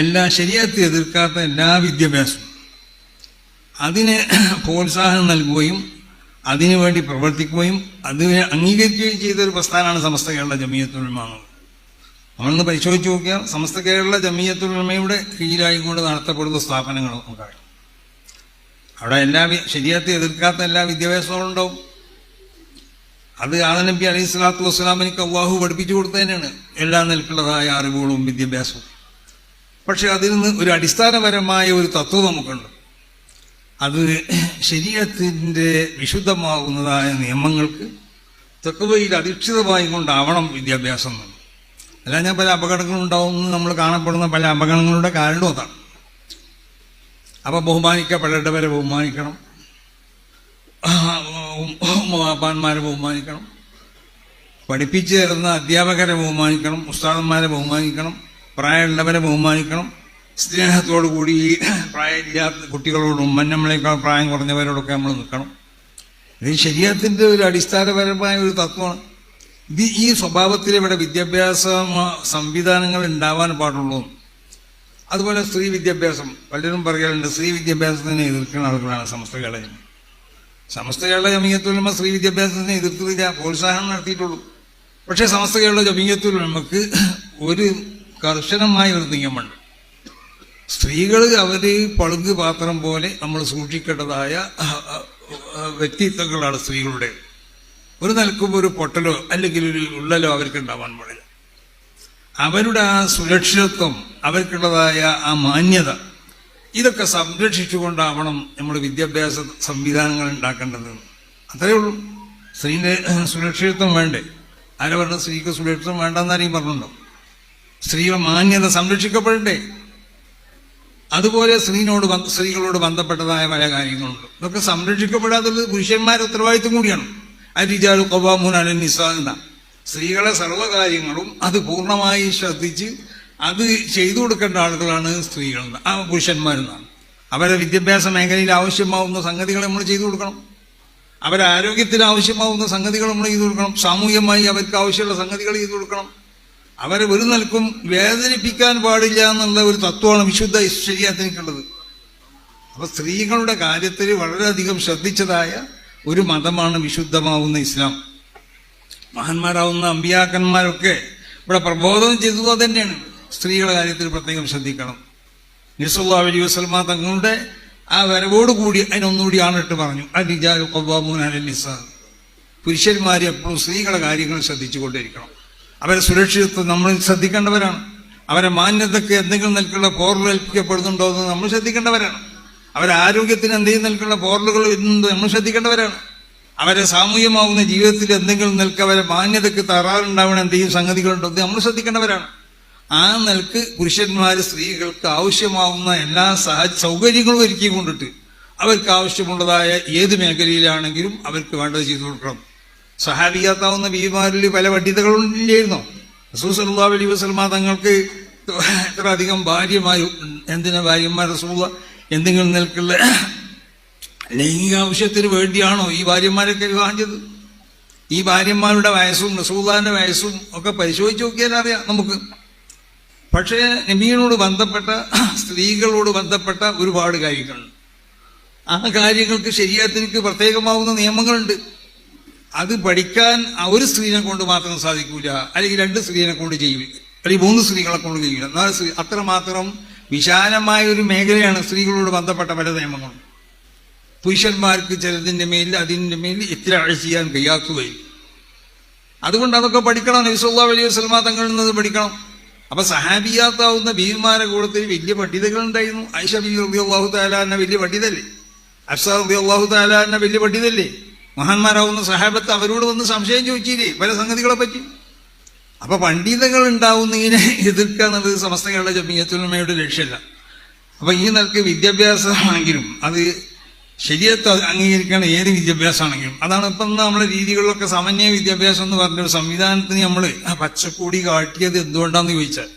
എല്ലാ ശരീരത്തെ എതിർക്കാത്ത എല്ലാ വിദ്യാഭ്യാസവും. അതിന് പ്രോത്സാഹനം നൽകുകയും അതിനുവേണ്ടി പ്രവർത്തിക്കുകയും അതിനെ അംഗീകരിക്കുകയും ചെയ്ത ഒരു പ്രസ്ഥാനമാണ് സമസ്ത കേരള ജമീയത്തുലമ എന്നുള്ളത് നമ്മളൊന്ന് പരിശോധിച്ച് നോക്കിയാൽ സമസ്ത കേരള ജമീയത്തുലമയുടെ കീഴിലായിക്കൊണ്ട് നടത്തപ്പെടുന്ന സ്ഥാപനങ്ങൾ നമുക്കറിയാം അവിടെ എല്ലാ ശരിയത്തെ എതിർക്കാത്ത എല്ലാ വിദ്യാഭ്യാസങ്ങളും ഉണ്ടാവും. അത് ആദനബി അലൈഹി സ്വലാത്തു വസ്സലാമിനിക്ക് അള്ളാഹു പഠിപ്പിച്ചു കൊടുത്തതിനാണ് എല്ലാ നിലക്കുള്ളതായ അറിവുകളും വിദ്യാഭ്യാസവും. പക്ഷെ അതിൽ നിന്ന് ഒരു അടിസ്ഥാനപരമായ ഒരു തത്വം നമുക്കുണ്ട്. അത് ശരീരത്തിന്റെ വിശുദ്ധമാകുന്നതായ നിയമങ്ങൾക്ക് തെക്കുവയിൽ അധിഷ്ഠിതമായി കൊണ്ടാവണം വിദ്യാഭ്യാസം എന്ന്. അല്ല ഞാൻ പല അപകടങ്ങളുണ്ടാവും എന്ന് നമ്മൾ കാണപ്പെടുന്ന പല അപകടങ്ങളുടെ കാരണവും അതാണ്. അപ്പം ബഹുമാനിക്കപ്പെടേണ്ടവരെ ബഹുമാനിക്കണം. വാപ്പാന്മാരെ ബഹുമാനിക്കണം. പഠിപ്പിച്ചു തരുന്ന അധ്യാപകരെ ബഹുമാനിക്കണം. ഉസ്താദന്മാരെ ബഹുമാനിക്കണം. പ്രായമുള്ളവരെ ബഹുമാനിക്കണം. സ്നേഹത്തോടു കൂടി പ്രായമില്ലാത്ത കുട്ടികളോടും മന്നമ്മളേക്കാൾ പ്രായം കുറഞ്ഞവരോടൊക്കെ നമ്മൾ നിൽക്കണം. ഇത് ശരീരത്തിന്റെ ഒരു അടിസ്ഥാനപരമായ ഒരു തത്വമാണ്. ഇത് ഈ സ്വഭാവത്തിൽ ഇവിടെ വിദ്യാഭ്യാസ സംവിധാനങ്ങൾ ഉണ്ടാവാൻ പാടുള്ളൂ. അതുപോലെ സ്ത്രീ വിദ്യാഭ്യാസം. പലരും പറയാറുണ്ട് സ്ത്രീ വിദ്യാഭ്യാസത്തിനെ എതിർക്കുന്ന ആളുകളാണ് സമസ്ത കേളയം. സമസ്ത കേരള ജമീയത്തുലമ സ്ത്രീ വിദ്യാഭ്യാസത്തിനെ എതിർത്തില്ല പ്രോത്സാഹനം നടത്തിയിട്ടുള്ളൂ. പക്ഷേ സമസ്ത കേരള ജമീയത്തുലമക്ക് ഒരു കർശനമായ ഒരു നിയമമുണ്ട്. സ്ത്രീകൾ അവർ പളുങ്ക് പാത്രം പോലെ നമ്മൾ സൂക്ഷിക്കേണ്ടതായ വ്യക്തിത്വങ്ങളാണ് സ്ത്രീകളുടെ. ഒരു നിലക്കും ഒരു പൊട്ടലോ അല്ലെങ്കിൽ ഒരു ഉള്ളലോ അവർക്ക് ഉണ്ടാവാൻ പാടില്ല. അവരുടെ ആ സുരക്ഷിതത്വം അവർക്കുള്ളതായ ആ മാന്യത ഇതൊക്കെ സംരക്ഷിച്ചുകൊണ്ടാവണം നമ്മൾ വിദ്യാഭ്യാസ സംവിധാനങ്ങൾ ഉണ്ടാക്കേണ്ടത്. അത്രയേ ഉള്ളൂ. സ്ത്രീന്റെ സുരക്ഷിതത്വം വേണ്ടേ? ആരെ പറഞ്ഞ സ്ത്രീക്ക് സുരക്ഷിതം വേണ്ടെന്നാരെയും പറഞ്ഞിട്ടുണ്ടോ? സ്ത്രീയുടെ മാന്യത സംരക്ഷിക്കപ്പെടണ്ടേ അതുപോലെ സ്ത്രീനോട് സ്ത്രീകളോട് ബന്ധപ്പെട്ടതായ പല കാര്യങ്ങളുണ്ട്. ഇതൊക്കെ സംരക്ഷിക്കപ്പെടാത്തത് പുരുഷന്മാരുടെ ഉത്തരവാദിത്വം കൂടിയാണ്. അരിജാൽ കൊബാമുൻ അലൻ നിസാ സ്ത്രീകളെ സർവകാര്യങ്ങളും അത് പൂർണമായി ശ്രദ്ധിച്ച് അത് ചെയ്തു കൊടുക്കേണ്ട ആളുകളാണ് സ്ത്രീകൾ. ആ പുരുഷന്മാരെന്നാണ്. അവരെ വിദ്യാഭ്യാസ മേഖലയിൽ ആവശ്യമാവുന്ന സംഗതികൾ നമ്മൾ ചെയ്തു കൊടുക്കണം. അവരെ ആരോഗ്യത്തിന് ആവശ്യമാവുന്ന സംഗതികൾ നമ്മൾ ചെയ്തു കൊടുക്കണം. സാമൂഹ്യമായി അവർക്ക് ആവശ്യമുള്ള സംഗതികൾ ചെയ്തു കൊടുക്കണം. അവരെ ഒരു നിലക്കും വേദനിപ്പിക്കാൻ പാടില്ല എന്നുള്ള ഒരു തത്വമാണ് വിശുദ്ധ ശരീരത്തിനുള്ളത് അപ്പൊ സ്ത്രീകളുടെ കാര്യത്തിൽ വളരെയധികം ശ്രദ്ധിച്ചതായ ഒരു മതമാണ് വിശുദ്ധമാവുന്ന ഇസ്ലാം. മഹാന്മാരാവുന്ന അമ്പിയാക്കന്മാരൊക്കെ ഇവിടെ പ്രബോധനം ചെയ്തത് തന്നെയാണ്. സ്ത്രീകളുടെ കാര്യത്തിൽ പ്രത്യേകം ശ്രദ്ധിക്കണം. നിസുല്ലാ അലി വസ്ലമ തങ്ങളുടെ ആ വരവോടുകൂടി അതിനൊന്നുകൂടി ആണിട്ട് പറഞ്ഞു അലിജാൽ കൊബ്ബാമൂൻ അലൽ നിസാ. പുരുഷന്മാർ എപ്പോഴും സ്ത്രീകളുടെ കാര്യങ്ങൾ ശ്രദ്ധിച്ചുകൊണ്ടിരിക്കണം അവരെ സുരക്ഷിതത്വം നമ്മൾ ശ്രദ്ധിക്കേണ്ടവരാണ്. അവരെ മാന്യതയ്ക്ക് എന്തെങ്കിലും നിൽക്കുള്ള പോറൽ ഏൽപ്പിക്കപ്പെടുന്നുണ്ടോ എന്ന് നമ്മൾ ശ്രദ്ധിക്കേണ്ടവരാണ്. അവരെ ആരോഗ്യത്തിന് എന്തെങ്കിലും നിൽക്കുള്ള പോറലുകൾ വരുന്നുണ്ടോ നമ്മൾ ശ്രദ്ധിക്കേണ്ടവരാണ്. അവരെ സാമൂഹ്യമാവുന്ന ജീവിതത്തിൽ എന്തെങ്കിലും നിൽക്ക് അവരെ മാന്യതയ്ക്ക് തറാറുണ്ടാവണ എന്തെങ്കിലും സംഗതികളുണ്ടോ എന്ന് നമ്മൾ ശ്രദ്ധിക്കേണ്ടവരാണ്. ആ നിലയ്ക്ക് പുരുഷന്മാർ സ്ത്രീകൾക്ക് ആവശ്യമാവുന്ന എല്ലാ സഹ സൗകര്യങ്ങളും ഒരുക്കി കൊണ്ടിട്ട് അവർക്ക് ആവശ്യമുള്ളതായ ഏത് മേഖലയിലാണെങ്കിലും അവർക്ക് വേണ്ടത് ചെയ്തു കൊടുക്കണം. സഹാബിയാത്താവുന്ന ബീവിമാരിൽ പല പണ്ഡിതകളും ഇല്ലായിരുന്നോ റസൂസല്ലാ അലൈഹി വസ്ലമ തങ്ങൾക്ക് എത്ര അധികം ഭാര്യമാരും എന്തിനാ ഭാര്യമാർ റസൂല എന്തെങ്കിലും നിൽക്കുള്ള ലൈംഗിക ആവശ്യത്തിന് വേണ്ടിയാണോ ഈ ഭാര്യമാരൊക്കെ വിവാഹം ചെയ്തത് ഈ ഭാര്യന്മാരുടെ വയസ്സും റസൂള്ളാന്റെ വയസ്സും ഒക്കെ പരിശോധിച്ച് നോക്കിയാൽ അറിയാം നമുക്ക്. പക്ഷേ നബീനോട് ബന്ധപ്പെട്ട സ്ത്രീകളോട് ബന്ധപ്പെട്ട ഒരുപാട് കാര്യങ്ങളുണ്ട് ആ കാര്യങ്ങൾക്ക് ശരീരത്തിലേക്ക് പ്രത്യേകമാവുന്ന നിയമങ്ങളുണ്ട്. അത് പഠിക്കാൻ ഒരു സ്ത്രീനെ കൊണ്ട് മാത്രം സാധിക്കൂല. അല്ലെങ്കിൽ രണ്ട് സ്ത്രീനെ കൊണ്ട് ചെയ്യില്ല അല്ലെങ്കിൽ മൂന്ന് സ്ത്രീകളെ കൊണ്ട് ചെയ്യില്ല എന്നാൽ സ്ത്രീ അത്രമാത്രം വിശാലമായ ഒരു മേഖലയാണ് സ്ത്രീകളോട് ബന്ധപ്പെട്ട പല നിയമങ്ങളും. പുരുഷന്മാർക്ക് ചിലതിന്റെ മേലിൽ അതിന്റെ മേലിൽ ഇത്ര ചെയ്യാൻ കഴിയാത്തതായി അതുകൊണ്ട് അതൊക്കെ പഠിക്കണം. നബിസുല്ലാ വലിയ സൽമാ തങ്ങളിൽ നിന്ന് പഠിക്കണം. അപ്പൊ സഹാബിയാത്താവുന്ന ഭീമാരെ കൂടത്തിൽ വലിയ പണ്ഡിതകൾ ഉണ്ടായിരുന്നു ഐഷ അള്ളാഹു താലാന്ന വലിയ പണ്ഡിതല്ലേ അഫ്സ റബി അള്ളാഹു താലാന്ന വലിയ പണ്ഡിതല്ലേ മഹാന്മാരാവുന്ന സഹാബത്ത് അവരോട് വന്ന് സംശയം ചോദിച്ചില്ലേ പല സംഗതികളെ പറ്റി? അപ്പൊ പണ്ഡിതകൾ ഉണ്ടാവുന്നതിനെ എതിർക്കുക എന്നുള്ളത് സമസ്തകളുടെ ജമീയത്തുലമയുടെ ലക്ഷ്യമല്ല. അപ്പൊ ഈ നിലയ്ക്ക് വിദ്യാഭ്യാസമാണെങ്കിലും അത് ശരീരത്തെ അംഗീകരിക്കേണ്ട ഏത് വിദ്യാഭ്യാസമാണെങ്കിലും അതാണ് ഇപ്പം നമ്മുടെ രീതികളിലൊക്കെ സമന്വയ വിദ്യാഭ്യാസം എന്ന് പറഞ്ഞൊരു സംവിധാനത്തിന് നമ്മൾ ആ പച്ചക്കൂടി കാട്ടിയത് എന്തുകൊണ്ടാന്ന് ചോദിച്ചാൽ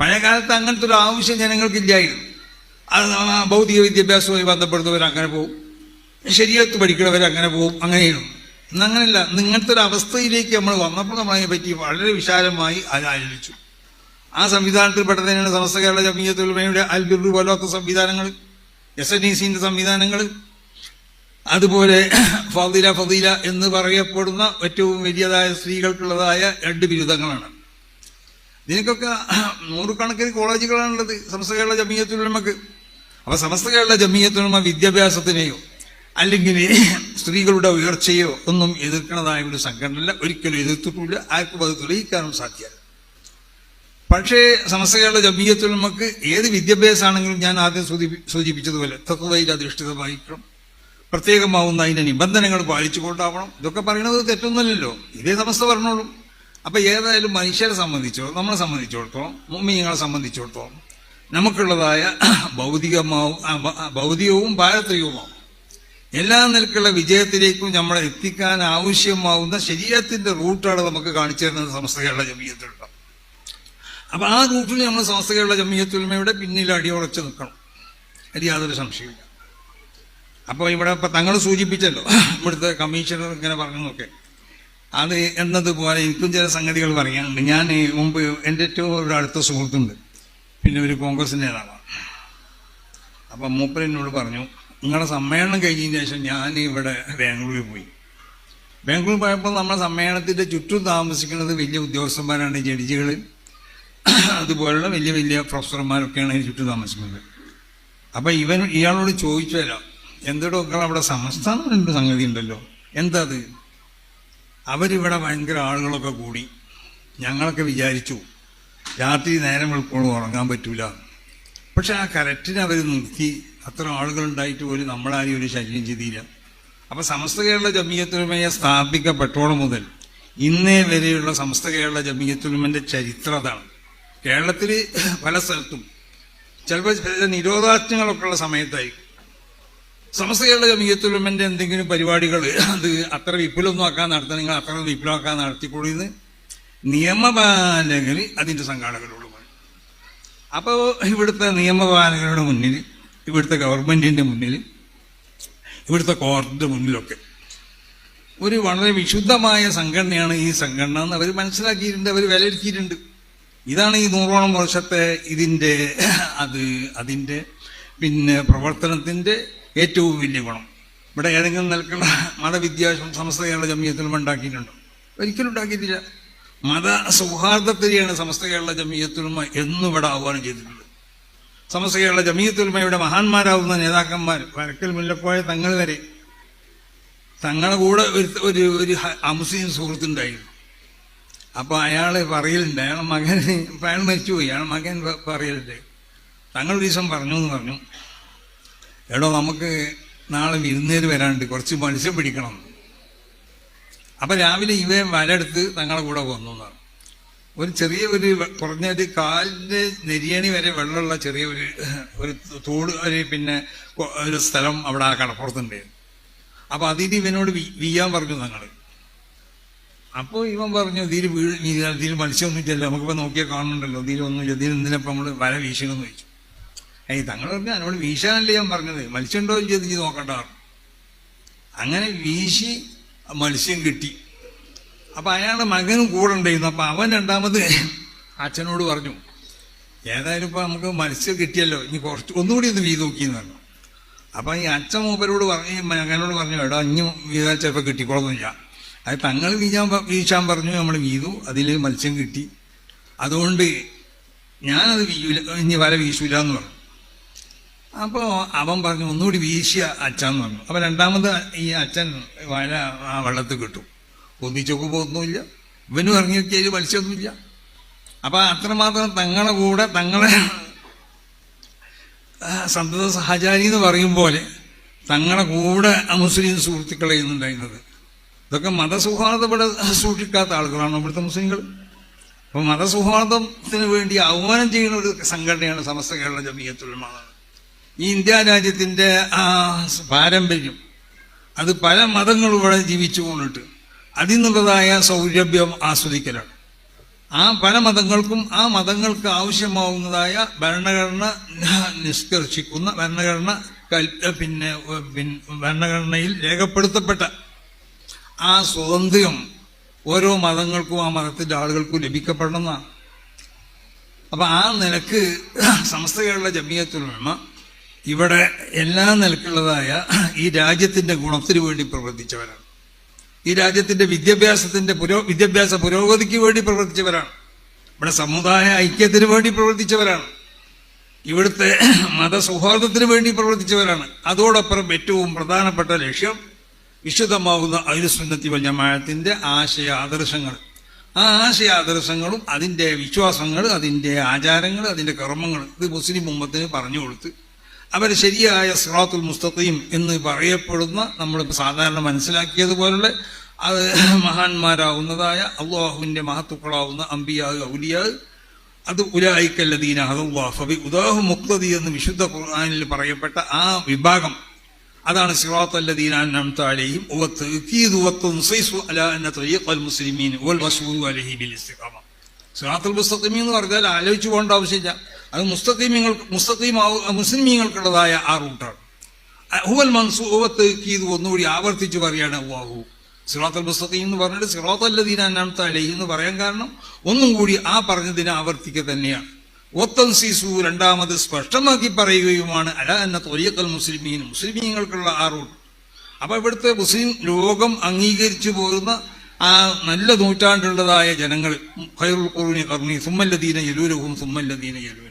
പഴയ കാലത്ത് അങ്ങനത്തെ ഒരു ആവശ്യം ജനങ്ങൾക്കില്ലായിരുന്നു. അത് ഭൗതിക വിദ്യാഭ്യാസവുമായി ബന്ധപ്പെടുന്നവർ അങ്ങനെ പോകും. ശരീരത്ത് പഠിക്കുന്നവർ അങ്ങനെ പോകും അങ്ങനെയാണ്. ഇന്ന് അങ്ങനെയല്ല ഇന്ന് ഇങ്ങനത്തെ ഒരു അവസ്ഥയിലേക്ക് നമ്മൾ വന്നപ്പോൾ നമ്മളതിനെ പറ്റി വളരെ വിശാലമായി അതിനാലോചിച്ചു ആ സംവിധാനത്തിൽ പെട്ടതിനാണ് സമസ്ത കേരള ജമീയത്തുലമയുടെ അൽബിറു പോലത്തെ സംവിധാനങ്ങൾ എസ് എൻ ഇ സിന്റെ സംവിധാനങ്ങൾ അതുപോലെ ഫതില ഫതില എന്ന് പറയപ്പെടുന്ന ഏറ്റവും വലിയതായ സ്ത്രീകൾക്കുള്ളതായ രണ്ട് ബിരുദങ്ങളാണ്. ഇതിനൊക്കെ നൂറുകണക്കിന് കോളേജുകളാണുള്ളത് സമസ്ത കേരള ജമീയത്തുലമക്ക് അപ്പൊ സമസ്ത കേരള ജമീയത്തുലമ വിദ്യാഭ്യാസത്തിനെയോ അല്ലെങ്കിൽ സ്ത്രീകളുടെ ഉയർച്ചയോ ഒന്നും എതിർക്കണതായ ഒരു സംഘടനയല്ല. ഒരിക്കലും എതിർത്തിട്ടില്ല. ആർക്കും അത് തെളിയിക്കാനും സാധ്യമല്ല പക്ഷേ സമസ്തകളുടെ ജമീയത്തിൽ നമുക്ക് ഏത് വിദ്യാഭ്യാസമാണെങ്കിലും ഞാൻ ആദ്യം സൂചിപ്പിച്ചതുപോലെ തത്വതയിൽ അധിഷ്ഠിതമായിരിക്കണം പ്രത്യേകമാവുന്ന അതിന്റെ നിബന്ധനകൾ പാലിച്ചുകൊണ്ടാവണം ഇതൊക്കെ പറയുന്നത് തെറ്റൊന്നുമല്ലല്ലോ. ഇതേ സമസ്ത പറഞ്ഞോളും. അപ്പൊ ഏതായാലും മനുഷ്യരെ സംബന്ധിച്ചോ നമ്മളെ സംബന്ധിച്ചിടത്തോളം മുമ്മിങ്ങളെ സംബന്ധിച്ചിടത്തോളം നമുക്കുള്ളതായ ഭൗതികമാവും ഭൗതികവും പാരത്രികവുമാവും. എല്ലാ നിലക്കുള്ള വിജയത്തിലേക്കും നമ്മളെ എത്തിക്കാൻ ആവശ്യമാവുന്ന ശരീരത്തിന്റെ റൂട്ടാണ് നമുക്ക് കാണിച്ചു തരുന്നത് കേരള ജമീയത്തിലുള്ള അപ്പൊ ആ റൂട്ടിൽ നമ്മൾ കേരള ജമീയത്തുൽമയുടെ പിന്നിൽ അടിയുറച്ച് നിൽക്കണം. അതിൽ യാതൊരു സംശയമില്ല അപ്പോൾ ഇവിടെ ഇപ്പൊ തങ്ങൾ സൂചിപ്പിച്ചല്ലോ. ഇവിടുത്തെ കമ്മീഷണർ ഇങ്ങനെ പറഞ്ഞതൊക്കെ. അത് എന്നതുപോലെ എനിക്കും ചില സംഗതികൾ പറയാനുണ്ട്. ഞാൻ മുമ്പ് എന്റെ ഏറ്റവും ഒരു അടുത്ത സുഹൃത്തുണ്ട്. പിന്നെ ഒരു കോൺഗ്രസ് നേതാവാണ് അപ്പം മൂപ്പൻ എന്നോട് പറഞ്ഞു നിങ്ങളുടെ സമ്മേളനം കഴിഞ്ഞതിന് ശേഷം ഞാൻ ഇവിടെ ബാംഗ്ലൂരിൽ പോയി. ബാംഗ്ലൂർ പോയപ്പോൾ നമ്മുടെ സമ്മേളനത്തിന്റെ ചുറ്റും താമസിക്കുന്നത് വലിയ ഉദ്യോഗസ്ഥന്മാരാണ് ജഡ്ജികൾ. അതുപോലുള്ള വലിയ വലിയ പ്രൊഫസർമാരൊക്കെയാണ് ചുറ്റും താമസിക്കുന്നത്. അപ്പൊ ഇവൻ ഇയാളോട് ചോദിച്ചു തരാം എന്തോടൊക്കെ അവിടെ സംസ്ഥാനം സംഗതി ഉണ്ടല്ലോ. എന്താ അത്? അവരിവിടെ ഭയങ്കര ആളുകളൊക്കെ കൂടി ഞങ്ങളൊക്കെ വിചാരിച്ചു രാത്രി നേരം വെളുപ്പോഴും ഉറങ്ങാൻ പറ്റൂല. പക്ഷെ ആ കറക്റ്റിനെ അവർ നിർത്തി. അത്ര ആളുകളുണ്ടായിട്ട് പോലും നമ്മളാരും ഒരു ശല്യം ചെയ്തില്ല. അപ്പൊ സമസ്ത കേരള ജമീയത്തുലമയെ സ്ഥാപിക്കപ്പെട്ടോളം മുതൽ ഇന്നേ വരെയുള്ള സമസ്ത കേരള ജമീയത്തുലമന്റെ ചരിത്രം അതാണ്. കേരളത്തിൽ പല സ്ഥലത്തും ചിലപ്പോൾ ചില നിരോധാജ്ഞകളൊക്കെ ഉള്ള സമയത്തായിരിക്കും. സമസ്ത കേരള ജമീയത്തുലമന്റെ എന്തെങ്കിലും പരിപാടികൾ അത് അത്ര വിപുലൊന്നും ആക്കാൻ നടത്തണം നിങ്ങൾ അത്ര വിപുലമാക്കാൻ നടത്തിക്കൊള്ളുന്ന നിയമപാലകർ അതിന്റെ സംഘാടകരോട് പറയും. അപ്പോൾ ഇവിടുത്തെ നിയമപാലകരുടെ മുന്നിൽ ഇവിടുത്തെ ഗവൺമെന്റിന്റെ മുന്നിൽ ഇവിടുത്തെ കോർട്ടിന്റെ മുന്നിലൊക്കെ. ഒരു വളരെ വിശുദ്ധമായ സംഘടനയാണ് ഈ സംഘടന എന്ന് അവർ മനസ്സിലാക്കിയിട്ടുണ്ട് അവർ വിലയിരുത്തിയിട്ടുണ്ട്. ഇതാണ് ഈ നൂറോളം വർഷത്തെ ഇതിന്റെ അത് അതിന്റെ പിന്നെ പ്രവർത്തനത്തിന്റെ ഏറ്റവും വലിയ ഗുണം. ഇവിടെ ഏതെങ്കിലും നിലക്കുള്ള മതവിദ്യാഭ്യാസം സമസ്ത കേരള ജമീയത്തിലും ഉണ്ടാക്കിയിട്ടുണ്ടോ? ഒരിക്കലും ഉണ്ടാക്കിയിട്ടില്ല. മത സൗഹാർദ്ദത്തിനെയാണ് സമസ്ത കേരള ജമീയത്തിലും എന്നും ഇവിടെ ആഹ്വാനം ചെയ്തിട്ടുള്ളത്. സമസ്ത കേരള ജമീയത്തുൽമയുടെ മഹാന്മാരാവുന്ന നേതാക്കന്മാർ വരക്കൽ മുല്ലപ്പോയ തങ്ങൾ വരെ തങ്ങളെ കൂടെ ഒരു ഒരു അമുസ്ലിം സുഹൃത്തുണ്ടായിരുന്നു. അപ്പൊ അയാൾ പറയലുണ്ട് അയാളെ മകൻ അയാൾ മരിച്ചുപോയി അയാളെ മകൻ പറയലുണ്ട്. തങ്ങൾ ഒരു ദിവസം പറഞ്ഞു എന്ന് പറഞ്ഞു. എടോ നമുക്ക് നാളെ വിരുന്നേര് വരാണ്ട് കുറച്ച് മത്സ്യം പിടിക്കണം. അപ്പൊ രാവിലെ ഇവ വലെടുത്ത് തങ്ങളെ കൂടെ വന്നു എന്നാണ് ഒരു ചെറിയ ഒരു കുറഞ്ഞ ഒരു കാലിന്റെ നെരിയണി വരെ വെള്ളമുള്ള ചെറിയ ഒരു ഒരു തോട് ഒരു പിന്നെ ഒരു സ്ഥലം അവിടെ ആ കടപ്പുറത്തുണ്ടായിരുന്നു അപ്പൊ അതിന് ഇവനോട് വീയാൻ പറഞ്ഞു ഞങ്ങൾ അപ്പോൾ ഇവൻ പറഞ്ഞു ഇതിൽ വീട് ഇതിൽ മത്സ്യമൊന്നുമില്ലല്ലോ നമുക്കിപ്പോ നോക്കിയാൽ കാണുന്നുണ്ടല്ലോ ഇതിലൊന്നുമില്ല ഇതിൽ എന്തിനപ്പം നമ്മൾ വല വീശണമെന്ന് ചോദിച്ചു. ഏയ് തങ്ങൾ പറഞ്ഞു എന്നോട് വീശാനല്ലേ ഞാൻ പറഞ്ഞത് മത്സ്യം ഉണ്ടോ എന്ന് ചോദിച്ചു നോക്കണ്ട അങ്ങനെ വീശി മത്സ്യം കിട്ടി. അപ്പൊ അയാളുടെ മകനും കൂടെ ഉണ്ടായിരുന്നു. അപ്പൊ അവൻ രണ്ടാമത് അച്ഛനോട് പറഞ്ഞു ഏതായാലും ഇപ്പൊ നമുക്ക് മത്സ്യം കിട്ടിയല്ലോ. ഇനി കുറച്ച് ഒന്നുകൂടി ഒന്ന് വീതി നോക്കിയെന്ന് പറഞ്ഞു. അപ്പൊ ഈ അച്ഛൻ മൂപ്പരോട് പറഞ്ഞു മകനോട് പറഞ്ഞു എടാ ഇനി വീതാൽ ചിലപ്പോൾ കിട്ടിക്കോളന്നില്ല അത് തങ്ങൾ വീശാൻ പ- വീശാൻ പറഞ്ഞു നമ്മൾ വീതു. അതിൽ മത്സ്യം കിട്ടി. അതുകൊണ്ട് ഞാനത് വീഴൂല ഇനി വല വീശൂല എന്ന് പറഞ്ഞു. അപ്പോൾ അവൻ പറഞ്ഞു ഒന്നുകൂടി വീശിയ അച്ഛന്ന് പറഞ്ഞു. അപ്പൊ രണ്ടാമത് ഈ അച്ഛൻ വല ആ വെള്ളത്തിൽ കിട്ടും. ഒന്നിച്ചൊക്കെ പോകുന്നുമില്ല ഇവനും ഇറങ്ങി നോക്കിയാൽ മത്സ്യമൊന്നുമില്ല. അപ്പൊ അത്രമാത്രം തങ്ങളെ കൂടെ തങ്ങളെ സന്തത സഹചാരി എന്ന് പറയും പോലെ തങ്ങളെ കൂടെ മുസ്ലിം സുഹൃത്തുക്കളെ ഉണ്ടായിരുന്നത് ഇതൊക്കെ മതസൗഹാർദ്ദം ഇവിടെ സൂക്ഷിക്കാത്ത ആളുകളാണ് ഇവിടുത്തെ മുസ്ലിങ്ങൾ? അപ്പൊ മതസൗഹാർദ്ദത്തിന് വേണ്ടി ആഹ്വാനം ചെയ്യുന്ന ഒരു സംഘടനയാണ് സമസ്ത കേരള ജമീയത്തുള്ള ഈ ഇന്ത്യ രാജ്യത്തിന്റെ ആ പാരമ്പര്യം അത് പല മതങ്ങളും ഇവിടെ ജീവിച്ചു കൊണ്ടിട്ട് അതിൽ നിന്നുള്ളതായ സൗരഭ്യം ആസ്വദിക്കലാണ്. ആ പല മതങ്ങൾക്കും ആ മതങ്ങൾക്ക് ആവശ്യമാവുന്നതായ ഭരണഘടന നിഷ്കർഷിക്കുന്ന ഭരണഘടന പിന്നെ ഭരണഘടനയിൽ രേഖപ്പെടുത്തപ്പെട്ട ആ സ്വാതന്ത്ര്യം ഓരോ മതങ്ങൾക്കും ആ മതത്തിന്റെ ആളുകൾക്കും ലഭിക്കപ്പെടണമെന്നാണ്. അപ്പൊ ആ നിലയ്ക്ക് സമസ്ത കേരള ജമിയത്തുലമ ഇവിടെ എല്ലാ നിലക്കുള്ളതായ ഈ രാജ്യത്തിന്റെ ഗുണത്തിനു വേണ്ടി പ്രവർത്തിച്ചവരാണ്. ഈ രാജ്യത്തിന്റെ വിദ്യാഭ്യാസത്തിന്റെ പുരോ വിദ്യാഭ്യാസ പുരോഗതിക്ക് വേണ്ടി പ്രവർത്തിച്ചവരാണ്. ഇവിടെ സമുദായ ഐക്യത്തിന് വേണ്ടി പ്രവർത്തിച്ചവരാണ്. ഇവിടുത്തെ മതസൗഹാർദ്ദത്തിന് വേണ്ടി പ്രവർത്തിച്ചവരാണ്. അതോടൊപ്പം ഏറ്റവും പ്രധാനപ്പെട്ട ലക്ഷ്യം വിശുദ്ധമാകുന്ന അഹിലുസുന്നത്തി ജമാഅത്തിന്റെ ആശയ ആദർശങ്ങൾ ആ ആശയ ആദർശങ്ങളും അതിന്റെ വിശ്വാസങ്ങൾ അതിന്റെ ആചാരങ്ങൾ അതിന്റെ കർമ്മങ്ങൾ ഇത് മുസ്ലിം ഉമ്മത്തിന് പറഞ്ഞു കൊടുത്ത് അവർ ശരിയായ സിറാത്തുൽ മുസ്തഖീം എന്ന് പറയപ്പെടുന്ന നമ്മൾ സാധാരണ മനസ്സിലാക്കിയതുപോലുള്ള അത് മഹാന്മാരാവുന്നതായ അള്ളാഹുവിന്റെ മഹത്തുക്കളാവുന്ന അമ്പിയാവ് ഔലിയാവ്. അത് ഉലായിക്കല്ലദീന ഹദുല്ലാഹി ഉദാഹു മുക്തദി എന്ന് വിശുദ്ധ ഖുർആനിൽ പറയപ്പെട്ട ആ വിഭാഗം. അതാണ് സിറാത്ത് അല്ലദീന അൻഅംത അലൈഹിം. വ അലാ അന്ന തരീഖൽ മുസ്ലിമീൻ വൽ റസൂലു അലൈഹി ബിൽ ഇസ്തിഖാമ. സിറാത്തുൽ മുസ്തഖീം എന്ന് പറഞ്ഞാൽ ആലോചിച്ചു പോകേണ്ട ആവശ്യമില്ല. അത് മുസ്തഖീമിങ്ങൾ മുസ്തഖീം മുസ്ലിമീങ്ങൾക്കുള്ളതായ ആ റൂട്ടാണ്. ഹുവൽ മൻസൂവത്ത് കീത് ഒന്നുകൂടി ആവർത്തിച്ച് പറയാണ് അല്ലാഹു. സിറാത്തൽ മുസ്തഖീം എന്ന് പറഞ്ഞിട്ട് സിറാത്ത് അല്ലദീന അൻഅംത അലൈഹി എന്ന് പറയാൻ കാരണം ഒന്നും കൂടി ആ പറഞ്ഞതിനെ ആവർത്തിക്കുക തന്നെയാണ്. ഒത്തൻസീസു രണ്ടാമത് സ്പഷ്ടമാക്കി പറയുകയുമാണ് അല എന്ന തൊലിയക്കൽ മുസ്ലിമീൻ മുസ്ലിമീങ്ങൾക്കുള്ള ആ റൂട്ട്. അപ്പൊ ഇവിടുത്തെ മുസ്ലിം ലോകം അംഗീകരിച്ചു പോകുന്ന ആ നല്ല നൂറ്റാണ്ടുള്ളതായ ജനങ്ങൾ ഖൈറുൽ ഖുറൂനി സുമ്മല്ലദീന യലൂരവും സുമ്മല്ലദീന യലൂരവും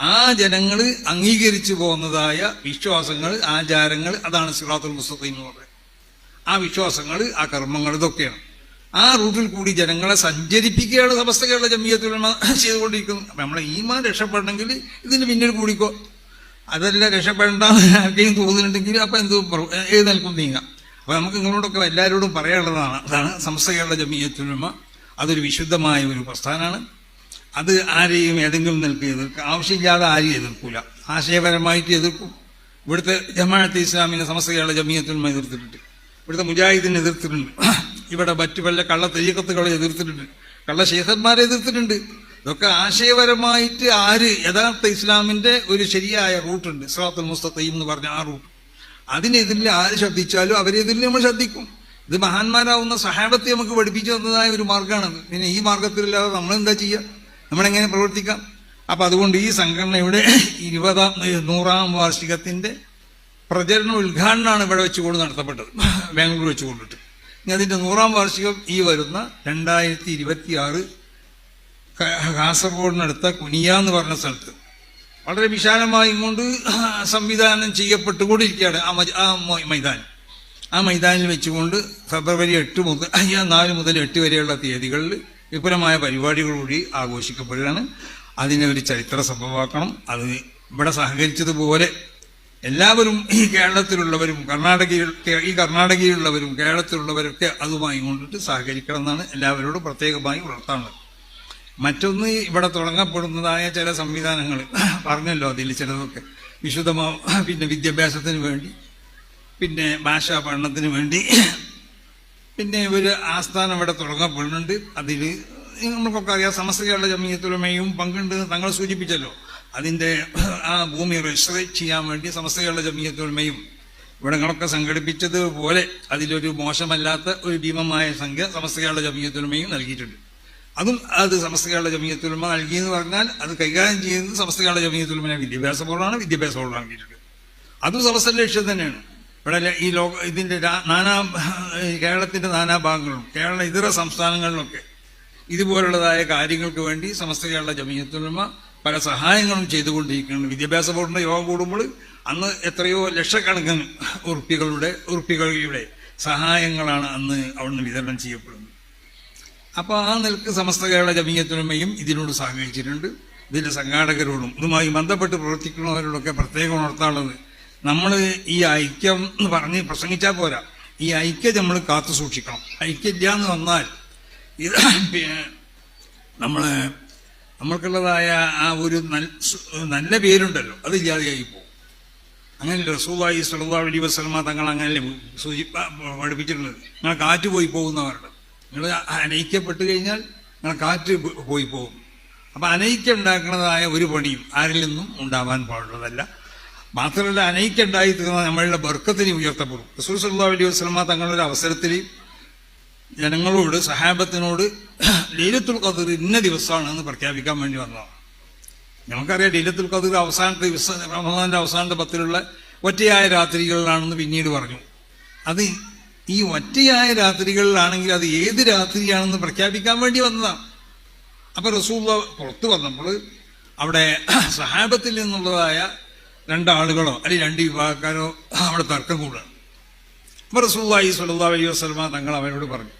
ആ ജനങ്ങൾ അംഗീകരിച്ചു പോകുന്നതായ വിശ്വാസങ്ങൾ ആചാരങ്ങൾ അതാണ് സിറാത്തുൽ മുസ്തഖീം എന്ന് പറയുന്നത്. ആ വിശ്വാസങ്ങൾ ആ കർമ്മങ്ങൾ ഇതൊക്കെയാണ്. ആ റൂട്ടിൽ കൂടി ജനങ്ങളെ സഞ്ചരിപ്പിക്കുകയാണ് സമസ്തകളുടെ ജമീയത്തിൽ ചെയ്തുകൊണ്ടിരിക്കുന്നത്. അപ്പൊ നമ്മളെ ഈമാൻ രക്ഷപ്പെടണമെങ്കിൽ ഇതിന് പിന്നിൽ കൂടിക്കോ. അതല്ല രക്ഷപ്പെടേണ്ട ആർക്കെങ്കിലും തോന്നുന്നുണ്ടെങ്കിൽ അപ്പൊ എന്ത് നിൽക്കും നീങ്ങാം. അപ്പൊ നമുക്ക് നിങ്ങളോടൊക്കെ എല്ലാവരോടും പറയാനുള്ളതാണ്. അതാണ് സമസ്തകളുടെ ജമീയത്തുലമ അതൊരു വിശുദ്ധമായ ഒരു പ്രസ്ഥാനമാണ്. അത് ആരെയും ഏതെങ്കിലും നിൽക്ക് എതിർക്കുക ആവശ്യമില്ലാതെ ആരെയും എതിർക്കൂല. ആശയപരമായിട്ട് എതിർക്കും. ഇവിടുത്തെ ജമാഅത്ത് ഇസ്ലാമിനെ സമസ്തകളുടെ ജമീയത്തുലമ എതിർത്തിട്ടുണ്ട്. ഇവിടുത്തെ മുജാഹിദിനെ എതിർത്തിട്ടുണ്ട്. ഇവിടെ മറ്റു വല്ല കള്ള തെയ്യക്കത്തുകളെ എതിർത്തിട്ടുണ്ട്. കള്ള ശേഖന്മാരെ എതിർത്തിട്ടുണ്ട്. ഇതൊക്കെ ആശയപരമായിട്ട് ആര് യഥാർത്ഥ ഇസ്ലാമിന്റെ ഒരു ശരിയായ റൂട്ടുണ്ട്. ഇസ്ലാത്തുൽ മുസ്തഖീം എന്ന് പറഞ്ഞ ആ റൂട്ട്. അതിനെതിരിൽ ആര് ശ്രദ്ധിച്ചാലും അവരെതിരിൽ നമ്മൾ ശ്രദ്ധിക്കും. ഇത് മഹാന്മാരാവുന്ന സഹാബത്തെ നമുക്ക് പഠിപ്പിച്ചു തന്നതായ ഒരു മാർഗമാണ് പിന്നെ ഈ മാർഗത്തിലല്ലാതെ നമ്മൾ എന്താ ചെയ്യുക? നമ്മളെങ്ങനെ പ്രവർത്തിക്കാം? അപ്പൊ അതുകൊണ്ട് ഈ സംഘടനയുടെ ഇരുപതാം നൂറാം വാർഷികത്തിന്റെ പ്രചരണ ഉദ്ഘാടനമാണ് ഇവിടെ വെച്ചുകൊണ്ട് നടത്തപ്പെട്ടത്. ബാംഗ്ലൂർ വെച്ചുകൊണ്ടിട്ട്. ഇനി അതിന്റെ നൂറാം വാർഷികം ഈ വരുന്ന രണ്ടായിരത്തി ഇരുപത്തി ആറ് കാസർഗോഡിനടുത്ത കുനിയ എന്ന് പറഞ്ഞ സ്ഥലത്ത്. വളരെ വിശാലമായി കൊണ്ട് സംവിധാനം ചെയ്യപ്പെട്ടുകൊണ്ടിരിക്കുകയാണ് ആ ആ മൈതാനം ആ മൈതാനിൽ വെച്ചുകൊണ്ട് ഫെബ്രുവരി എട്ട് മുതൽ നാല് മുതൽ എട്ട് വരെയുള്ള തീയതികളിൽ വിപുലമായ പരിപാടികളോടി ആഘോഷിക്കപ്പെടുകയാണ്. അതിനെ ഒരു ചരിത്ര സംഭവമാക്കണം. അത് ഇവിടെ സഹകരിച്ചതുപോലെ എല്ലാവരും ഈ കേരളത്തിലുള്ളവരും കർണാടകയിൽ ഈ കർണാടകയിലുള്ളവരും കേരളത്തിലുള്ളവരൊക്കെ അതുമായി കൊണ്ടിട്ട് സഹകരിക്കണം എന്നാണ് എല്ലാവരോടും പ്രത്യേകമായി ഉണർത്താനുള്ളത്. മറ്റൊന്ന് ഇവിടെ തുടങ്ങപ്പെടുന്നതായ ചില സംവിധാനങ്ങൾ. പറഞ്ഞല്ലോ അതിൽ ചിലതൊക്കെ. വിശുദ്ധമോ പിന്നെ വിദ്യാഭ്യാസത്തിന് വേണ്ടി പിന്നെ ഭാഷാ പഠനത്തിന് വേണ്ടി. പിന്നെ ഒരു ആസ്ഥാനം ഇവിടെ തുടങ്ങപ്പെടുന്നുണ്ട്. അതിൽ നമുക്കൊക്കെ അറിയാം സമസ്തകളുടെ ജമീയത്തുലമയും പങ്കുണ്ട്. തങ്ങൾ സൂചിപ്പിച്ചല്ലോ അതിന്റെ ആ ഭൂമി രജിസ്റ്റർ ചെയ്യാൻ വേണ്ടി സമസ്തകളുടെ ജമീയത്തുലമയും ഇവിടങ്ങളൊക്കെ സംഘടിപ്പിച്ചതുപോലെ അതിലൊരു മോശമല്ലാത്ത ഒരു ഭീമമായ സംഖ്യ സമസ്തകളുടെ ജമീയത്തുലമയും നൽകിയിട്ടുണ്ട്. അതും അത് സമസ്തകളുടെ ജമീയത്തുലമ എന്ന് പറഞ്ഞാൽ അത് കൈകാര്യം ചെയ്യുന്നത് സമസ്തകാല ജമീയത്തുലമനെ വിദ്യാഭ്യാസ ബോർഡാണ് വിദ്യാഭ്യാസ ബോർഡ് നൽകിയിട്ടുണ്ട് അതും സമസ്ത ലക്ഷ്യം തന്നെയാണ്. ഇവിടെ ഈ ലോക ഇതിന്റെ നാനാ കേരളത്തിന്റെ നാനാ ഭാഗങ്ങളും കേരള ഇതര സംസ്ഥാനങ്ങളിലൊക്കെ ഇതുപോലുള്ളതായ കാര്യങ്ങൾക്ക് വേണ്ടി സമസ്ത കേരള ജമീയത്തുലമ പല സഹായങ്ങളും ചെയ്തുകൊണ്ടിരിക്കുന്നുണ്ട് വിദ്യാഭ്യാസ ബോർഡിന്റെ യോഗം കൂടുമ്പോൾ അന്ന് എത്രയോ ലക്ഷക്കണക്കിന് ഉറുപ്പികളുടെ ഉറുപ്പികളുടെ സഹായങ്ങളാണ് അന്ന് അവിടുന്ന് വിതരണം ചെയ്യപ്പെടുന്നത്. അപ്പോൾ ആ നിലയ്ക്ക് സമസ്ത കേരള ജമീയത്തുലമയും ഇതിനോട് സഹകരിച്ചിട്ടുണ്ട്. ഇതിന്റെ സംഘാടകരോടും ഇതുമായി ബന്ധപ്പെട്ട് പ്രവർത്തിക്കുന്നവരോടൊക്കെ പ്രത്യേകം ഉണർത്താനുള്ളത് നമ്മൾ ഈ ഐക്യം എന്ന് പറഞ്ഞ് പ്രസംഗിച്ചാൽ പോരാ. ഈ ഐക്യം നമ്മൾ കാത്തു സൂക്ഷിക്കണം. ഐക്യമില്ല എന്ന് വന്നാൽ ഇത് നമ്മൾ നമ്മൾക്കുള്ളതായ ആ ഒരു നല്ല പേരുണ്ടല്ലോ. അത് ഇല്ലാതെയായി പോകും. അങ്ങനെ റസൂലായി സല്ലല്ലാഹു അലൈഹി വസല്ലമ തങ്ങൾ അങ്ങനെ സൂചി പഠിപ്പിച്ചിട്ടുള്ളത്? നിങ്ങൾ കാറ്റ് പോയി പോകുന്നവരുടെ നിങ്ങൾ അനയിക്കപ്പെട്ട് കഴിഞ്ഞാൽ നിങ്ങൾ കാറ്റ് പോയി പോകും. അപ്പൊ അനയിക്കുണ്ടാക്കുന്നതായ ഒരു പണിയും ആരിൽ നിന്നും ഉണ്ടാവാൻ പാടുള്ളതല്ല. മാത്രമല്ല അനയിക്കുണ്ടായി തീർന്ന നമ്മളുടെ ബർക്കത്തിന് ഉയർത്തപ്പെടും. റസൂൽ സല്ലല്ലാഹു അലൈഹി വസ്ലമ തങ്ങളുടെ അവസരത്തിൽ ജനങ്ങളോട് സഹാബത്തിനോട് ലീലത്തുൽ ഖദർ ഇന്ന ദിവസമാണ് എന്ന് പ്രഖ്യാപിക്കാൻ വേണ്ടി വന്നതാണ്. നമുക്കറിയാം ലീലത്തുൽ ഖദർ അവസാനത്തെ ദിവസം റമദാന്റെ അവസാനത്തെ പത്തിലുള്ള ഒറ്റയായ രാത്രികളിലാണെന്ന് പിന്നീട് പറഞ്ഞു. അത് ഈ ഒറ്റയായ രാത്രികളിലാണെങ്കിൽ അത് ഏത് രാത്രിയാണെന്ന് പ്രഖ്യാപിക്കാൻ വേണ്ടി വന്നതാണ്. അപ്പൊ റസൂള്ള പുറത്തു വന്നപ്പോൾ അവിടെ സഹാബത്തിൽ നിന്നുള്ളതായ രണ്ടാളുകളോ അല്ലെങ്കിൽ രണ്ട് വിഭാഗക്കാരോ അവിടെ തർക്കം കൂടുകയാണ്. അപ്പൊ റസൂള്ളി സ്വല്ലാ അലൈഹി വസ്ലമ തങ്ങൾ അവനോട് പറഞ്ഞു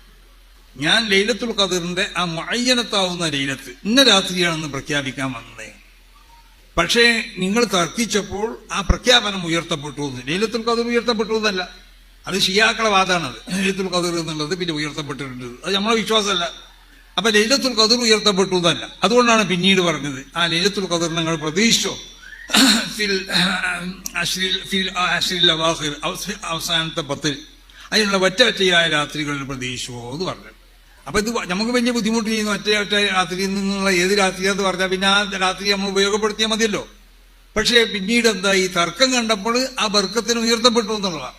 ഞാൻ ലൈലത്തുൽ ഖദറിന്റെ ആ മഴയനത്താവുന്ന ലൈലത്ത് ഇന്ന രാത്രിയാണെന്ന് പ്രഖ്യാപിക്കാൻ വന്നതേ പക്ഷേ നിങ്ങൾ തർക്കിച്ചപ്പോൾ ആ പ്രഖ്യാപനം ഉയർത്തപ്പെട്ടു എന്ന്. ലൈലത്തുൽ ഖദർ ഉയർത്തപ്പെട്ടു എന്നല്ല. അത് ഷിയാക്കളെ വാദമാണ് ലൈലത്തുൽ ഖദർ എന്നുള്ളത് പിന്നെ ഉയർത്തപ്പെട്ടിട്ടുണ്ട്. അത് നമ്മളെ വിശ്വാസമല്ല. അപ്പൊ ലൈലത്തുൽ ഖദർ ഉയർത്തപ്പെട്ടു എന്നല്ല. അതുകൊണ്ടാണ് പിന്നീട് പറഞ്ഞത് ആ ലൈലത്തുൽ ഖദർ നിങ്ങൾ പ്രതീക്ഷിച്ചോ? ഫിൽ ഫിൽ അവസാനത്തെ പത്തിൽ അതിനുള്ള ഒറ്റ ഒറ്റയായ രാത്രികളിൽ പ്രതീക്ഷിച്ചോ എന്ന് പറഞ്ഞു. അപ്പൊ ഇത് നമുക്ക് വലിയ ബുദ്ധിമുട്ട് ചെയ്യുന്നു ഒറ്റ ഒറ്റ രാത്രിയിൽ നിന്നുള്ള ഏത് രാത്രിയാന്ന് പറഞ്ഞാൽ പിന്നെ ആ രാത്രി നമ്മൾ ഉപയോഗപ്പെടുത്തിയാൽ മതിയല്ലോ. പക്ഷേ പിന്നീട് എന്താ ഈ തർക്കം കണ്ടപ്പോൾ ആ ബർക്കത്തിന് ഉയർത്തപ്പെട്ടു എന്നുള്ളതാണ്.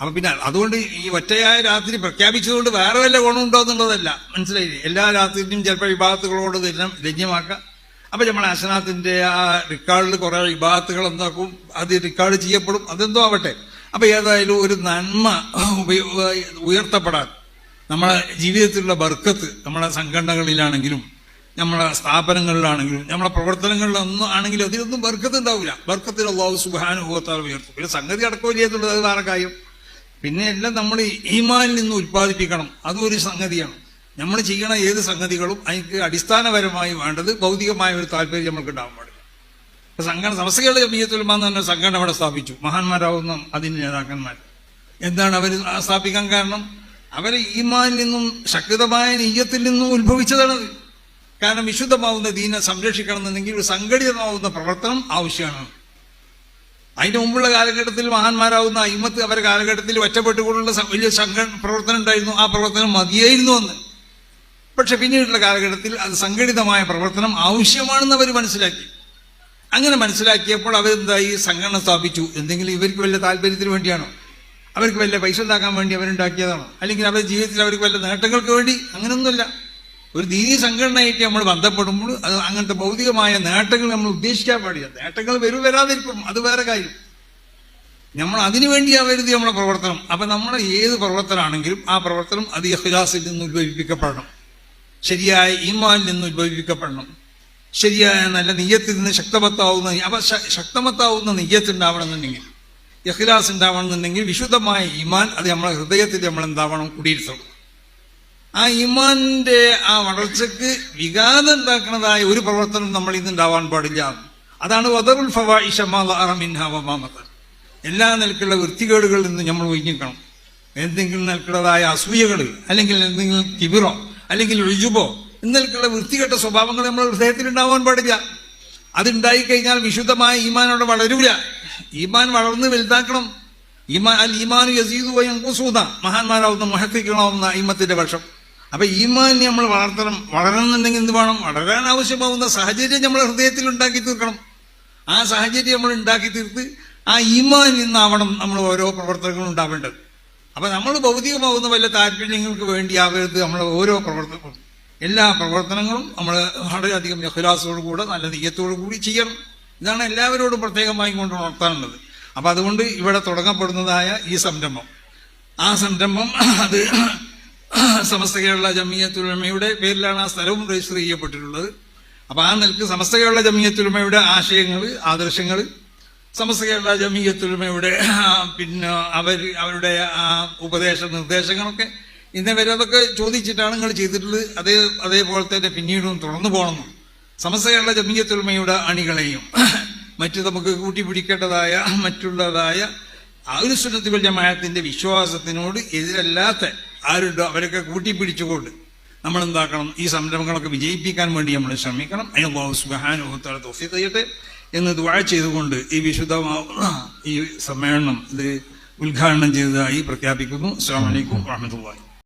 അപ്പൊ പിന്നെ അതുകൊണ്ട് ഈ ഒറ്റയായ രാത്രി പ്രഖ്യാപിച്ചതുകൊണ്ട് വേറെ വല്ല ഗുണമുണ്ടോ എന്നുള്ളതല്ല. മനസ്സിലായില്ലേ എല്ലാ രാത്രിയിലും ചിലപ്പോൾ വിഭാഗത്തുകളോട് ലജ്ഞമാക്കാം അപ്പൊ നമ്മൾ അസനാത്തിന്റെ ആ റിക്കാർഡിൽ കുറെ വിഭാഗത്തുകൾ എന്താക്കും? അത് റിക്കാർഡ് ചെയ്യപ്പെടും. അതെന്തോ ആവട്ടെ. അപ്പൊ ഏതായാലും ഒരു നന്മ ഉയർത്തപ്പെടാൻ നമ്മളെ ജീവിതത്തിലുള്ള ബർക്കത്ത് നമ്മളെ സംഘടനകളിലാണെങ്കിലും നമ്മളെ സ്ഥാപനങ്ങളിലാണെങ്കിലും നമ്മളെ പ്രവർത്തനങ്ങളിലൊന്നും ആണെങ്കിലും അതിലൊന്നും ബർക്കത്ത് ഉണ്ടാവില്ല. ബർക്കത്തിൽ അള്ളാഹു സുബാനുഭവത്താൽ ഉയർത്തും. പിന്നെ സംഗതി അടക്കമില്ല എന്നുള്ളത് വേറെ കാര്യം. പിന്നെ എല്ലാം നമ്മൾ ഈമാനിൽ നിന്ന് ഉൽപ്പാദിപ്പിക്കണം. അതൊരു സംഗതിയാണ്. നമ്മൾ ചെയ്യണ ഏത് സംഗതികളും അതിന് അടിസ്ഥാനപരമായി വേണ്ടത് ഭൗതികമായ ഒരു താല്പര്യം നമ്മൾക്ക് ഉണ്ടാവാൻ പാടില്ല. സംഘടന സമസ്തകളുടെ ജമീയത്തുൽമാന്ന് തന്നെ സംഘടന അവിടെ സ്ഥാപിച്ചു. മഹാന്മാരാവുന്ന അതിന്റെ നേതാക്കന്മാർ. എന്താണ് അവർ സ്ഥാപിക്കാൻ കാരണം? അവരെ ഈമാനിൽ നിന്നും ശക്തമായ നീയത്തിൽ നിന്നും ഉത്ഭവിച്ചതാണത് കാരണം വിശുദ്ധമാവുന്ന ദീനെ സംരക്ഷിക്കണമെന്നുണ്ടെങ്കിൽ ഒരു സംഘടിതമാവുന്ന പ്രവർത്തനം ആവശ്യമാണ്. അതിന്റെ മുമ്പുള്ള കാലഘട്ടത്തിൽ മഹാന്മാരാവുന്ന അയിമത്ത് അവരെ കാലഘട്ടത്തിൽ ഒറ്റപ്പെട്ടുകൊണ്ടുള്ള വലിയ സംഘ പ്രവർത്തനം ഉണ്ടായിരുന്നു. ആ പ്രവർത്തനം മതിയായിരുന്നു എന്ന് പക്ഷെ പിന്നീടുള്ള കാലഘട്ടത്തിൽ അത് സംഘടിതമായ പ്രവർത്തനം ആവശ്യമാണെന്ന് അവർ മനസ്സിലാക്കി. അങ്ങനെ മനസ്സിലാക്കിയപ്പോൾ അവരെന്തായി? സംഘടന സ്ഥാപിച്ചു. എന്തെങ്കിലും ഇവർക്ക് വല്ല താല്പര്യത്തിന് വേണ്ടിയാണോ? അവർക്ക് വല്ല പൈസ ഉണ്ടാക്കാൻ വേണ്ടി അവരുണ്ടാക്കിയതാണോ? അല്ലെങ്കിൽ അവരുടെ ജീവിതത്തിൽ അവർക്ക് വല്ല നേട്ടങ്ങൾക്ക് വേണ്ടി? അങ്ങനെയൊന്നുമില്ല ഒരു നീതി സംഘടനയായിട്ട് നമ്മൾ ബന്ധപ്പെടുമ്പോൾ അത് അങ്ങനത്തെ ഭൗതികമായ നേട്ടങ്ങൾ നമ്മൾ ഉദ്ദേശിക്കാൻ പാടില്ല. നേട്ടങ്ങൾ വരും വരാതിരിക്കും. അത് വേറെ കാര്യം. നമ്മൾ അതിനു വേണ്ടിയാവരുത് നമ്മുടെ പ്രവർത്തനം. അപ്പൊ നമ്മളെ ഏത് പ്രവർത്തനമാണെങ്കിലും ആ പ്രവർത്തനം അത് ഇഹ്ലാസിൽ നിന്ന് ഉത്ഭവിപ്പിക്കപ്പെടണം. ശരിയായ ഈമാനിൽ നിന്ന് ഉത്ഭവിപ്പിക്കപ്പെടണം. ശരിയായ നല്ല നെയ്യത്തിൽ നിന്ന് ശക്തമത്താവുന്ന അപ്പൊ ശക്തമത്താവുന്ന എന്നുണ്ടെങ്കിൽ ഉണ്ടാവണമെന്നുണ്ടെങ്കിൽ ഇഖ്ലാസ് ഉണ്ടാവണമെന്നുണ്ടെങ്കിൽ വിശുദ്ധമായ ഈമാൻ അത് നമ്മളെ ഹൃദയത്തിൽ നമ്മൾ എന്താവണം കുടിയിരുത്തണം. ആ ഇമാന്റെ ആ വളർച്ചക്ക് വികാതം ഉണ്ടാക്കുന്നതായ ഒരു പ്രവർത്തനം നമ്മൾ ഇന്ന് ഉണ്ടാവാൻ പാടില്ല. അതാണ് വദറുൽ ഫവാഇശ മാ ളഅറ മിൻഹാ വമാ ബത്തൻ. എല്ലാ നിലക്കുള്ള വൃത്തികേടുകളിൽ നിന്ന് നമ്മൾ ഒഴിഞ്ഞിക്കണം എന്തെങ്കിലും നിലക്കുള്ളതായ അസൂയകൾ അല്ലെങ്കിൽ എന്തെങ്കിലും കിബിറോ അല്ലെങ്കിൽ ഒഴിജുബോ ഇന്നലക്കുള്ള വൃത്തികെട്ട സ്വഭാവങ്ങൾ നമ്മൾ ഹൃദയത്തിൽ ഉണ്ടാവാൻ പാടില്ല. അതുണ്ടായി കഴിഞ്ഞാൽ വിശുദ്ധമായ ഈമാൻ അവിടെ വളരൂല. ഈമാൻ വളർന്ന് വലുതാക്കണം. ഈമാൻ അൽ യസീദു വയങ്കുസൂത മഹാന്മാരാവുന്ന മഹത്തിക്കണമെന്ന ഈമത്തിന്റെ പക്ഷം. അപ്പൊ ഈമാൻ നമ്മൾ വളർത്തണം. വളരണമെന്നുണ്ടെങ്കിൽ എന്ത് വേണം? വളരാൻ ആവശ്യമാവുന്ന സാഹചര്യം നമ്മൾ ഹൃദയത്തിൽ ഉണ്ടാക്കി തീർക്കണം. ആ സാഹചര്യം നമ്മൾ ഉണ്ടാക്കി തീർത്ത് ആ ഈമാൻ നിന്നാവണം നമ്മൾ ഓരോ പ്രവർത്തനങ്ങളും ഉണ്ടാവേണ്ടത്. അപ്പൊ നമ്മൾ ഭൗതികമാവുന്ന വല്ല താല്പര്യങ്ങൾക്ക് വേണ്ടിയാവരുത് നമ്മൾ ഓരോ പ്രവർത്തനങ്ങളും. എല്ലാ പ്രവർത്തനങ്ങളും നമ്മൾ വളരെയധികം കൂടെ നല്ല നീയത്തോടു കൂടി ചെയ്യണം. ഇതാണ് എല്ലാവരോടും പ്രത്യേകമായി കൊണ്ട് ഉണർത്താനുള്ളത്. അപ്പൊ അതുകൊണ്ട് ഇവിടെ തുടങ്ങപ്പെടുന്നതായ ഈ സംരംഭം. ആ സംരംഭം അത് സമസ്ത കേരള ജമിയത്തുലമയുടെ പേരിലാണ് ആ സ്ഥലവും രജിസ്റ്റർ ചെയ്യപ്പെട്ടിട്ടുള്ളത്. അപ്പൊ ആ നിലയ്ക്ക് സമസ്ത കേരള ജമിയത്തുലമയുടെ ആശയങ്ങൾ ആദർശങ്ങൾ സമസ്ത കേരള ജമിയത്തുലമയുടെ പിന്നെ അവർ അവരുടെ ആ ഉപദേശ നിർദ്ദേശങ്ങളൊക്കെ ഇന്നേ വരെ അതൊക്കെ ചോദിച്ചിട്ടാണ് നിങ്ങൾ ചെയ്തിട്ടുള്ളത്. അതേ അതേപോലെ തന്നെ പിന്നീടും തുടർന്നു പോകണം. സമസ്ത കേരള ജമിയത്തുലമയുടെ അണികളെയും മറ്റു നമുക്ക് കൂട്ടിപ്പിടിക്കേണ്ടതായ മറ്റുള്ളതായ ആ ആയുസുന്നത്തി ജമായത്തിന്റെ വിശ്വാസത്തിനോട് എതിരല്ലാത്ത ആരുണ്ടോ അവരൊക്കെ കൂട്ടിപ്പിടിച്ചുകൊണ്ട് നമ്മൾ എന്താക്കണം ഈ സംരംഭങ്ങളൊക്കെ വിജയിപ്പിക്കാൻ വേണ്ടി നമ്മൾ ശ്രമിക്കണം. അയ്യോ സുബാനുഭവത്തോടെ തൊഫി ചെയ്യട്ടെ എന്ന് ദ്വാഴ ചെയ്തുകൊണ്ട് ഈ വിശുദ്ധമാവുന്ന ഈ സമ്മേളനം ഇത് ഉദ്ഘാടനം ചെയ്തതായി പ്രഖ്യാപിക്കുന്നു. അസ്സാം വലൈക്കും വാഹമത്തുള്ളി